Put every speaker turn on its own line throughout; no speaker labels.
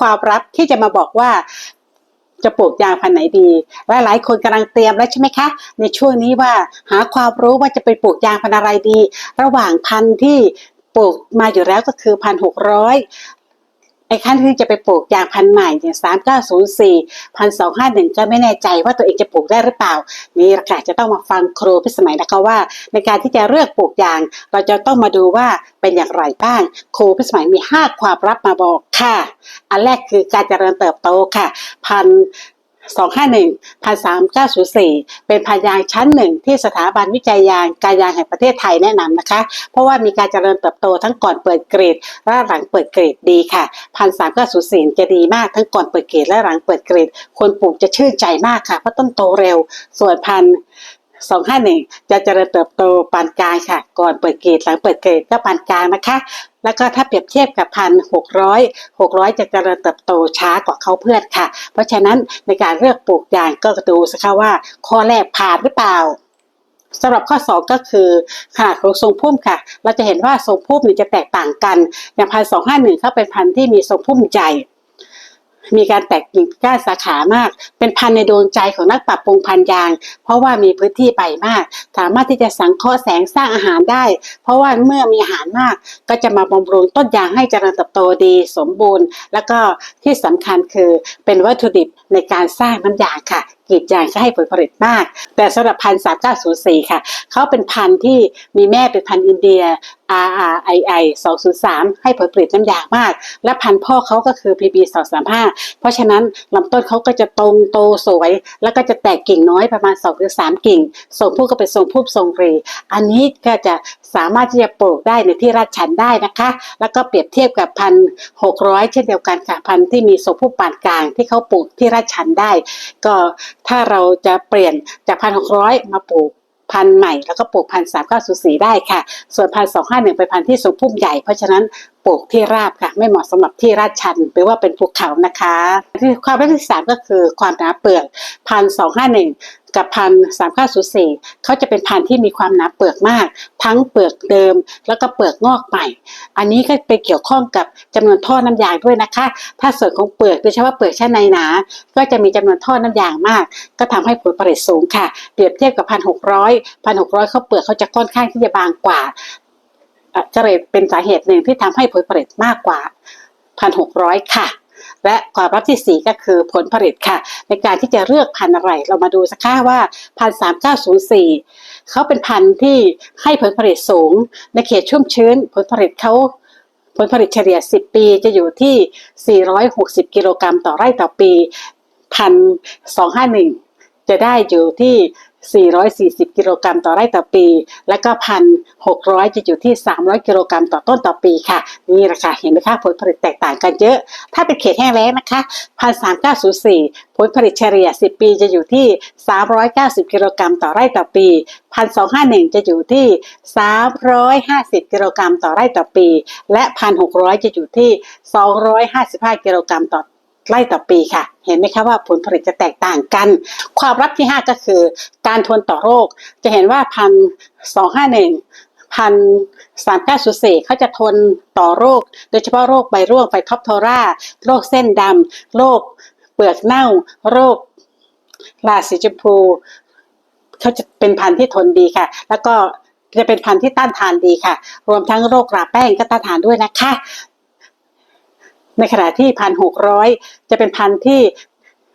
ความลับที่จะมาบอกว่าจะปลูกยางพันไหนดีและหลายคนกำลังเตรียมแล้วใช่ไหมคะ ในช่วงนี้ว่าหาความรู้ว่าจะไปปลูกยางพันอะไรดี ระหว่างพันที่ปลูกมาอยู่แล้วก็คือพันหกร้อย ไอ้ขั้นที่จะไปปลูกยางพันธุ์ใหม่เนี่ยสามเก้าศูนย์สี่พันสองห้าหนึ่งก็ไม่แน่ใจว่าตัวเองจะปลูกได้หรือเปล่า นี่แหละค่ะจะต้องมาฟังครูพิสมัยนะคะว่า ในการที่จะเลือกปลูกยาง เราจะต้องมาดูว่าเป็นอย่างไรบ้าง ครูพิสมัยมี5ความรับมาบอกค่ะ อันแรกคือการเจริญเติบโตค่ะ พัน สองห้าหนึ่งพันสามเก้าศูนย์สี่เป็นพันยางชั้นหนึ่งที่สถาบันวิจัยยางการยางแห่งประเทศไทยแนะนำนะคะ เพราะว่ามีการเจริญเติบโตทั้งก่อนเปิดเกรดและหลังเปิดเกรดดีค่ะพันสามเก้าศูนย์สี่จะดีมากทั้งก่อนเปิดเกรดและหลังเปิดเกรดคนปลูกจะชื่นใจมากค่ะเพราะต้นโตเร็ว ส่วนพัน สองห้าหนึ่งจะเจริญเติบโตปานกลางค่ะ ก่อนเปิดเกรดหลังเปิดเกรดก็ปานกลางนะคะ แล้วก็ถ้าเปรียบเทียบกับพันหกร้อยหกร้อยจะเจริญเติบโตช้ากว่าเขาเพื่อนค่ะ เพราะฉะนั้นในการเลือกปลูกยางก็ดูสักค่ะว่า ข้อแรกผ่านหรือเปล่าสำหรับข้อ 2 ก็คือขนาดของทรงพุ่มค่ะ เราจะเห็นว่าทรงพุ่มนี่จะแตกต่างกัน อย่างพันสองห้าหนึ่งเขาเป็นพันธุ์ที่มีทรงพุ่มใหญ่ มีการแตกกิ่งก้านสาขามาก เป็นพันในดวงใจของนักปรับปรุงพันยาง เพราะว่ามีพื้นที่ใบมาก สามารถที่จะสังเคราะห์แสงสร้างอาหารได้ เพราะว่าเมื่อมีอาหารมาก ก็จะมาบำรุงต้นยางให้เจริญเติบโตดีสมบูรณ์ แล้วก็ที่สำคัญคือเป็นวัตถุดิบในการสร้างน้ำยางค่ะ กรีดยางก็ให้ผลผลิตมาก แต่สำหรับพันธุ์สามเก้าศูนย์สี่ค่ะเขาเป็นพันธุ์ที่มีแม่เป็นพันธุ์อินเดีย RRII 203 ให้ผลผลิตน้ำยางมาก และพันธุ์พ่อเขาก็คือ PB 235 เพราะฉะนั้นลำต้นเขาก็จะตรงโตสวย แล้วก็จะแตกกิ่งน้อยประมาณ2หรือ3กิ่งทรงผู้ก็เป็นทรงผู้ทรงรี อันนี้ก็จะสามารถที่จะปลูกได้ในที่ราดชันได้นะคะ แล้วก็เปรียบเทียบกับพันหกร้อยเช่นเดียวกันค่ะพันธุ์ที่มีทรงผู้ปานกลางที่เขาปลูกที่ราดชันได้ ก็ ถ้าเราจะเปลี่ยนจากพันหกร้อยมาปลูกพันใหม่แล้วก็ปลูกพันสามเก้าศูนย์สี่ได้ค่ะ ส่วนพันสองห้าหนึ่งเป็นพันที่สูงพุ่มใหญ่ เพราะฉะนั้นปลูกที่ราบค่ะ ไม่เหมาะสำหรับที่ราดชันหรือว่าเป็นภูเขานะคะ ที่ความเป็นที่สามก็คือความหนาเปลือกพันสองห้าหนึ่ง กับพันสามเก้าศูสีเขาจะเป็นพันธุ์ที่มีความหนาเปลือกมาก ทั้งเปลือกเดิมแล้วก็เปลือกงอกใหม่ อันนี้ก็ไปเกี่ยวข้องกับจำนวนท่อน้ำยางด้วยนะคะ ถ้าส่วนของเปลือกโดยเฉพาะเปลือกชั้นในหนา ก็จะมีจำนวนท่อน้ำยางมาก ก็ทำให้ผลผลิตสูงค่ะ เปรียบเทียบกับพันหกร้อยพันหกร้อยเขาเปลือกเขาจะค่อนข้างที่จะบางกว่าอะก็เลยเป็นสาเหตุหนึ่งที่ทำให้ผลผลิตมากกว่าพันหกร้อยค่ะ และความลับที่สี่ก็คือผลผลิตค่ะ ในการที่จะเลือกพันธุ์อะไร เรามาดูสักค่าว่าพันสามเก้าศูนย์สี่เขาเป็นพันธุ์ที่ให้ผลผลิตสูง ในเขตชุ่มชื้น ผลผลิตเขาผลผลิตเฉลี่ย 10 ปีจะอยู่ที่ 460 กิโลกรัมต่อไร่ต่อปีพันสองห้าหนึ่งจะได้อยู่ที่ 440 กิโลกรัมต่อไร่ต่อปี และก็พันหกร้อยจะอยู่ที่ 300 กิโลกรัมต่อต้นต่อปีค่ะ นี่แหละค่ะเห็นไหมคะผลผลิตแตกต่างกันเยอะ ถ้าเป็นเขตแห้งแล้งนะคะพันสามเก้าศูนย์สี่ผลผลิตเฉลี่ย 10 ปีจะอยู่ที่ 390 กิโลกรัมต่อไร่ต่อปีพันสองห้าหนึ่งจะอยู่ที่ 350 กิโลกรัมต่อไร่ต่อปี และพันหกร้อยจะอยู่ที่ 255 กิโลกรัมต่อ ไร่ต่อปีค่ะ เห็นไหมคะว่าผลผลิตจะแตกต่างกัน ความลับที่ 5 ก็คือ การทนต่อโรค จะเห็นว่าพันสองห้าหนึ่งพันสามเก้าศูนย์สี่เขาจะทนต่อโรค โดยเฉพาะโรคใบร่วงไฟท็อปโทราโรคเส้นดำโรคเปลือกเน่า โรคลาสีชมพูเขาจะเป็นพันธุ์ที่ทนดีค่ะ แล้วก็จะเป็นพันธุ์ที่ต้านทานดีค่ะ รวมทั้งโรคราแป้งก็ต้านทานด้วยนะคะ ในขณะที่พันหกร้อยจะเป็นพันธุ์ที่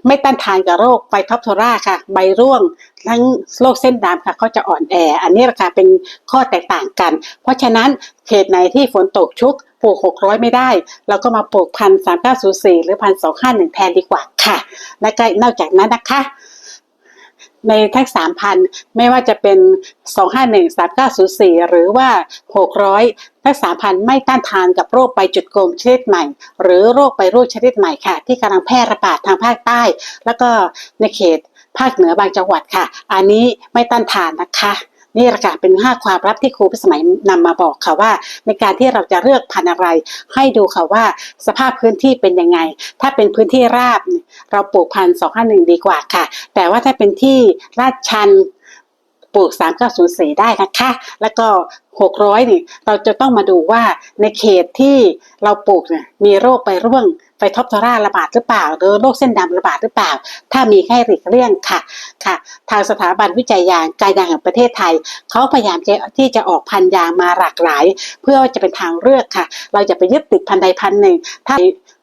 ไม่ต้านทานกับโรคไฟท็อปโทราค่ะ ใบร่วงทั้งโรคเส้นดำค่ะเขาจะอ่อนแอ อันนี้ราคาเป็นข้อแตกต่างกัน เพราะฉะนั้นเขตไหนที่ฝนตกชุกปลูก 600 ไม่ได้ เราก็มาปลูกพันสามเก้าศูนย์สี่หรือพันสองห้าหนึ่งแทนดีกว่าค่ะ และก็นอกจากนั้นนะคะ ในทั้งสามพันไม่ว่าจะเป็นสองห้าหนึ่งสามเก้าศูนย์สี่หรือว่าหกร้อยทั้งสามพันไม่ต้านทานกับโรคไปจุดโกมชนิดใหม่ หรือโรคไปรูดชนิดใหม่ค่ะ ที่กำลังแพร่ระบาดทางภาคใต้ แล้วก็ในเขตภาคเหนือบางจังหวัดค่ะ อันนี้ไม่ต้านทานนะคะ นี่แหละค่ะเป็นห้าความลับที่ครูพิสมัยนำมาบอกค่ะว่า ในการที่เราจะเลือกพันธุ์อะไร ให้ดูค่ะว่าสภาพพื้นที่เป็นยังไง ถ้าเป็นพื้นที่ราบ เราปลูกพันสองห้าหนึ่งดีกว่าค่ะ แต่ว่าถ้าเป็นที่ลาดชันปลูกสามเก้าศูนย์สี่ได้นะคะ แล้วก็หกร้อยนี่ เราจะต้องมาดูว่าในเขตที่เราปลูกเนี่ยมีโรคใบร่วง ไฟท็อปทอร่าระบาดหรือเปล่า หรือโรคเส้นดำระบาดหรือเปล่า ถ้ามีให้หลีกเลี่ยงค่ะค่ะ ทางสถาบันวิจัยยางการยางแห่งประเทศไทย เขาพยายามที่จะออกพันยางมาหลากหลาย เพื่อจะเป็นทางเลือกค่ะ เราจะไปยึดติดพันใดพันหนึ่งถ้า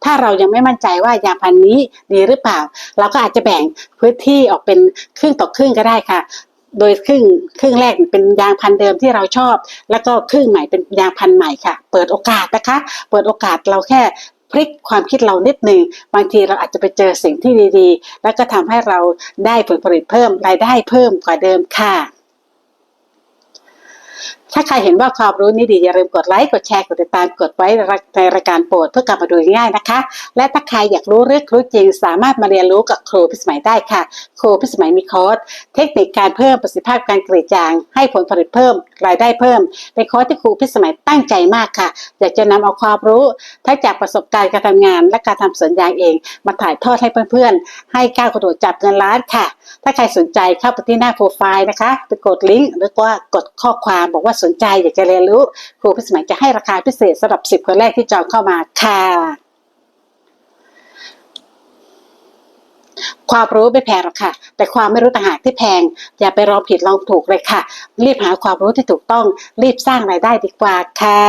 ถ้าเรายังไม่มั่นใจว่ายางพันนี้ดีหรือเปล่า เราก็อาจจะแบ่งพื้นที่ออกเป็นครึ่งต่อครึ่งก็ได้ค่ะ โดยครึ่งครึ่งแรกเป็นยางพันเดิมที่เราชอบ แล้วก็ครึ่งใหม่เป็นยางพันใหม่ค่ะ เปิดโอกาสนะคะ เปิดโอกาสเราแค่ พลิกความคิดเรานิดหนึ่งบางทีเราอาจจะไปเจอสิ่งที่ดีๆ แล้วก็ทำให้เราได้ผลผลิตเพิ่มรายได้เพิ่มกว่าเดิมค่ะ ถ้าใครเห็นว่าความรู้นี้ดีอย่าลืมกดไลค์กดแชร์กดติดตามกดไว้ในรายการโปรดเพื่อกลับมาดูง่ายๆนะคะ และถ้าใครอยากรู้เรื่องรู้จริง สามารถมาเรียนรู้กับครูพิสมัยได้ค่ะ ครูพิสมัยมีคอร์สเทคนิคการเพิ่มประสิทธิภาพการกรีดยาง ให้ผลผลิตเพิ่ม รายได้เพิ่มเป็นคอร์สที่ครูพิสมัยตั้งใจมากค่ะอยากจะนำเอาความรู้ทั้งจากประสบการณ์การทำงาน และการทำสวนยางเอง มาถ่ายทอดให้เพื่อนๆ ให้ก้าวกระโดดจับเงินล้านค่ะ ถ้าใครสนใจเข้าไปที่หน้าโปรไฟล์นะคะไปกดลิงก์หรือว่ากดข้อความบอกว่าสนใจอยากจะเรียนรู้ครูพิสมัยจะให้ราคาพิเศษสำหรับ 10 คนแรกที่จองเข้ามาค่ะความรู้ไม่แพงหรอกค่ะ แต่ความไม่รู้ต่างหากที่แพง อย่าไปลองผิดลองถูกเลยค่ะ รีบหาความรู้ที่ถูกต้องรีบสร้างรายได้ดีกว่าค่ะ